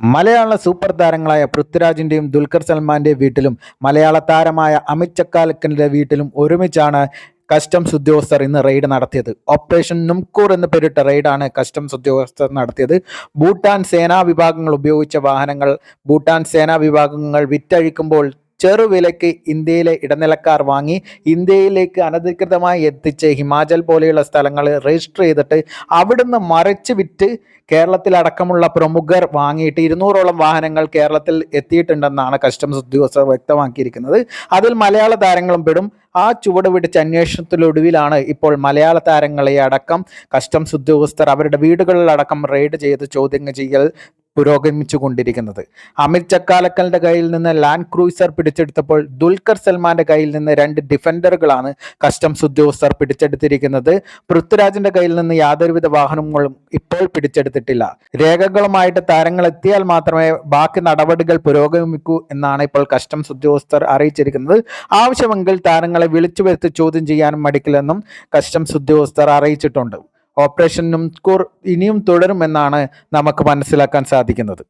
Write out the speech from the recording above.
മലയാള super താരങ്ങളായ പൃഥ്വിരാജിന്റെയും ദുൽഖർ സൽമാന്റെയും വീട്ടിലും മലയാള താരമായ അമിത് ചക്കാലക്കന്റെ വീട്ടിലും ഒരുമിച്ചാണ് കസ്റ്റംസ് ഉദ്യോഗസ്ഥർ ഇന്ന് റെയ്ഡ് നടത്തിയത്. ഓപ്പറേഷൻ നുംകൂർ എന്ന് പേരിട്ട റെയ്ഡാണ് കസ്റ്റംസ് ഉദ്യോഗസ്ഥർ നടത്തിയത്. ഭൂട്ടാൻ സേനാ വിഭാഗങ്ങൾ ഉപയോഗിച്ച വാഹനങ്ങൾ ഭൂട്ടാൻ സേനാ വിഭാഗങ്ങൾ വിറ്റഴിക്കുമ്പോൾ ചെറുവിലയ്ക്ക് ഇന്ത്യയിലെ ഇടനിലക്കാർ വാങ്ങി ഇന്ത്യയിലേക്ക് അനധികൃതമായി എത്തിച്ച് ഹിമാചൽ പോലെയുള്ള സ്ഥലങ്ങൾ രജിസ്റ്റർ ചെയ്തിട്ട് അവിടുന്ന് മറിച്ച് വിറ്റ് കേരളത്തിലടക്കമുള്ള പ്രമുഖർ വാങ്ങിയിട്ട് ഇരുന്നൂറോളം വാഹനങ്ങൾ കേരളത്തിൽ എത്തിയിട്ടുണ്ടെന്നാണ് കസ്റ്റംസ് ഉദ്യോഗസ്ഥർ വ്യക്തമാക്കിയിരിക്കുന്നത്. അതിൽ മലയാള താരങ്ങളും പെടും. ആ ചുവട് പിടിച്ച അന്വേഷണത്തിലൊടുവിലാണ് ഇപ്പോൾ മലയാള താരങ്ങളെ അടക്കം കസ്റ്റംസ് ഉദ്യോഗസ്ഥർ അവരുടെ വീടുകളിലടക്കം റെയ്ഡ് ചെയ്ത് ചോദ്യങ്ങൾ ചെയ്യൽ പുരോഗമിച്ചു കൊണ്ടിരിക്കുന്നത്. അമിത് ചക്കാലക്കലിന്റെ കയ്യിൽ നിന്ന് ലാൻഡ് ക്രൂയിസർ പിടിച്ചെടുത്തപ്പോൾ ദുൽഖർ സൽമാന്റെ കയ്യിൽ നിന്ന് രണ്ട് ഡിഫൻഡറുകളാണ് കസ്റ്റംസ് ഉദ്യോഗസ്ഥർ പിടിച്ചെടുത്തിരിക്കുന്നത്. പൃഥ്വിരാജിന്റെ കയ്യിൽ നിന്ന് യാതൊരുവിധ വാഹനങ്ങളും ഇപ്പോൾ പിടിച്ചെടുത്തിട്ടില്ല. രേഖകളുമായിട്ട് താരങ്ങൾ എത്തിയാൽ മാത്രമേ ബാക്കി നടപടികൾ പുരോഗമിക്കൂ എന്നാണ് ഇപ്പോൾ കസ്റ്റംസ് ഉദ്യോഗസ്ഥർ അറിയിച്ചിരിക്കുന്നത്. ആവശ്യമെങ്കിൽ താരങ്ങളെ വിളിച്ചു വരുത്തി ചോദ്യം ചെയ്യാനും മടിക്കില്ലെന്നും കസ്റ്റംസ് ഉദ്യോഗസ്ഥർ അറിയിച്ചിട്ടുണ്ട്. ഓപ്പറേഷൻ നുംകൂർ ഇനിയും തുടരുമെന്നാണ് നമുക്ക് മനസ്സിലാക്കാൻ സാധിക്കുന്നത്.